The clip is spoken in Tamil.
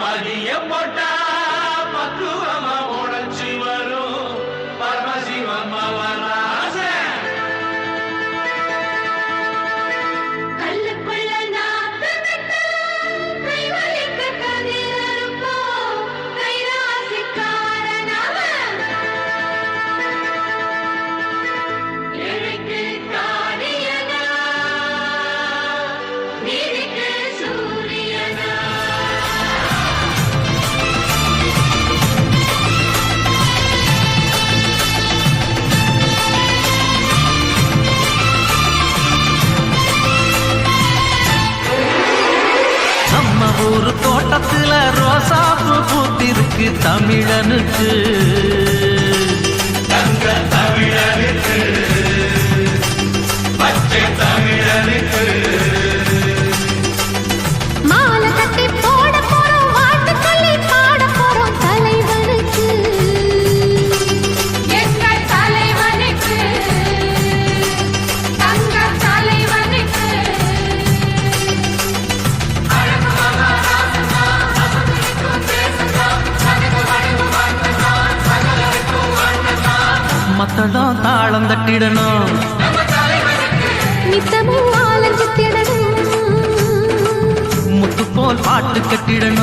பதிய போட்டா பக்குவ ஒரு தோட்டத்துல ரோசாப்பு பூத்திருக்கு தமிழனுக்கு. மத்தளம் தாளம் தட்டிடணும். முத்து போல் பாட்டு கட்டிடணும்.